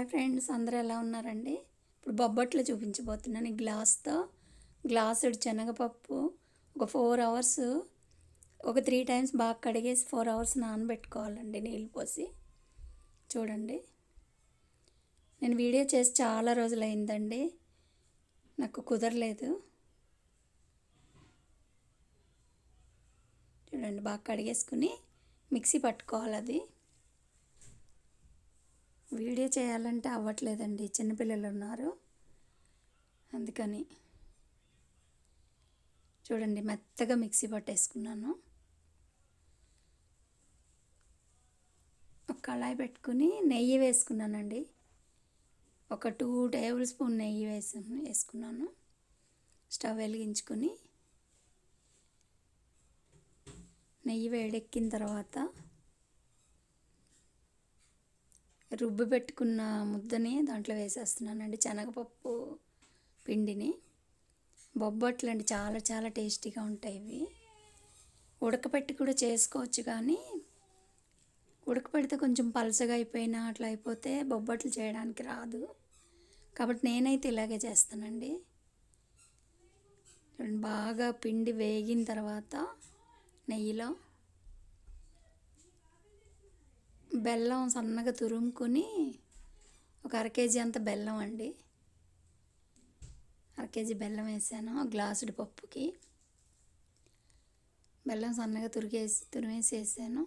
Hi friends అందరూ ఎలా ఉన్నారండి? ఇప్పుడు బొబ్బట్లు చూపించబోతున్నాను ఈ గ్లాస్తో. గ్లాసుడు శనగపప్పు ఒక ఫోర్ అవర్స్ ఒక త్రీ టైమ్స్ బాగా కడిగేసి ఫోర్ అవర్స్ నానబెట్టుకోవాలండి నీళ్ళు పోసి. చూడండి. నేను వీడియో చేసి చాలా రోజులైందండి. నాకు కుదరలేదు. చూడండి బాగా కడిగేసుకుని మిక్సీ పట్టుకోవాలి అది. వీడియో చేయాలంటే అవ్వట్లేదండి. చిన్నపిల్లలు ఉన్నారు. అందుకని చూడండి మెత్తగా మిక్సీ పట్టేసుకున్నాను. ఒక కళాయి పెట్టుకుని నెయ్యి వేసుకున్నానండి. ఒక టూ టేబుల్ స్పూన్ నెయ్యి వేసి వేసుకున్నాను. స్టవ్ వెలిగించుకొని నెయ్యి వేడెక్కిన తర్వాత రుబ్బు పెట్టుకున్న ముద్దని దాంట్లో వేసేస్తున్నానండి. శనగపప్పు పిండిని. బొబ్బట్లు అండి చాలా చాలా టేస్టీగా ఉంటాయి ఇవి. ఉడకపెట్టి కూడా చేసుకోవచ్చు కానీ ఉడకపెడితే కొంచెం పలసగా అయిపోయినా అట్లా అయిపోతే బొబ్బట్లు చేయడానికి రాదు. కాబట్టి నేనైతే ఇలాగే చేస్తానండి. బాగా పిండి వేగిన తర్వాత నెయ్యిలో బెల్లం సన్నగా తురుముకొని ఒక అర కేజీ అంత బెల్లం అండి. అర కేజీ బెల్లం వేసాను గ్లాసుడి పప్పుకి. బెల్లం సన్నగా తురిగేసి తురిమేసి వేసాను.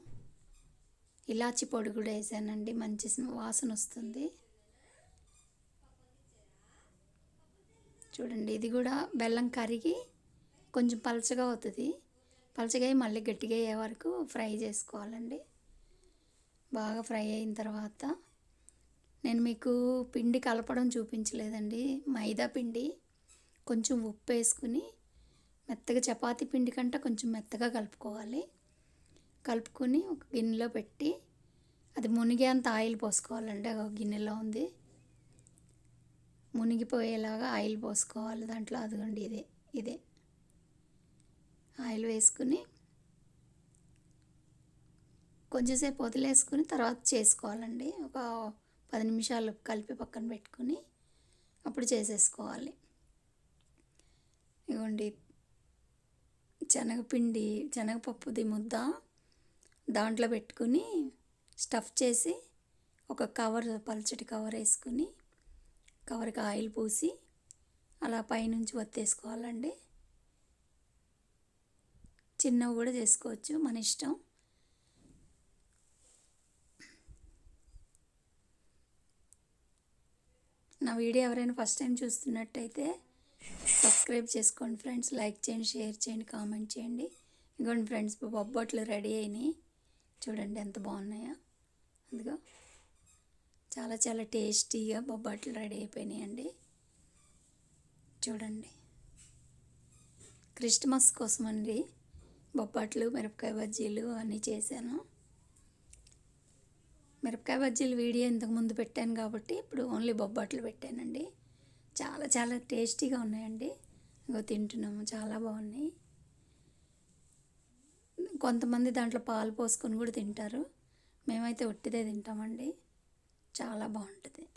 ఇలాచి పొడి కూడా వేసానండి మంచి వాసన వస్తుంది. చూడండి ఇది కూడా బెల్లం కరిగి కొంచెం పలచగా అవుతుంది. పలచగా మళ్ళీ గట్టిగా అయ్యే వరకు ఫ్రై చేసుకోవాలండి. బాగా ఫ్రై అయిన తర్వాత నేను మీకు పిండి కలపడం చూపించలేదండి. మైదా పిండి కొంచెం ఉప్పు వేసుకుని మెత్తగా చపాతీ పిండి కంటే కొంచెం మెత్తగా కలుపుకోవాలి. కలుపుకొని ఒక గిన్నెలో పెట్టి అది మునిగేంత ఆయిల్ పోసుకోవాలండి. ఒక గిన్నెలో ఉంది. మునిగిపోయేలాగా ఆయిల్ పోసుకోవాలి. దాంట్లో అదిగోండి ఇదే ఇదే. ఆయిల్ వేసుకుని కొంచెంసేపు వదిలేసుకుని తర్వాత చేసుకోవాలండి. ఒక పది నిమిషాలు కలిపి పక్కన పెట్టుకుని అప్పుడు చేసేసుకోవాలి. ఇవ్వండి శనగపిండి శనగపప్పుది ముద్ద దాంట్లో పెట్టుకుని స్టఫ్ చేసి ఒక కవర్ పల్చటి కవర్ వేసుకుని కవర్కి ఆయిల్ పూసి అలా పైనుంచి వత్తేసుకోవాలండి. చిన్నవి కూడా చేసుకోవచ్చు మన ఇష్టం. నా వీడియో ఎవరైనా ఫస్ట్ టైం చూస్తున్నట్టయితే సబ్స్క్రైబ్ చేసుకోండి ఫ్రెండ్స్. లైక్ చేయండి షేర్ చేయండి కామెంట్ చేయండి. ఇదిగోండి ఫ్రెండ్స్ బొబ్బట్లు రెడీ అయినాయి. చూడండి ఎంత బాగున్నాయో. అందుకో చాలా చాలా టేస్టీగా బొబ్బట్లు రెడీ అయిపోయినాయండి. చూడండి. క్రిస్టమస్ కోసం అండి బొబ్బట్లు మిరపకాయ బజ్జీలు అన్నీ చేశాను. మిరపకాయ బజ్జీలు వీడియో ఇంతకుముందు పెట్టాను కాబట్టి ఇప్పుడు ఓన్లీ బొబ్బట్లు పెట్టానండి. చాలా చాలా టేస్టీగా ఉన్నాయండి. ఇంకో తింటున్నాము చాలా బాగున్నాయి. కొంతమంది దాంట్లో పాలు పోసుకొని కూడా తింటారు. మేమైతే ఒట్టిదే తింటామండి. చాలా బాగుంటుంది.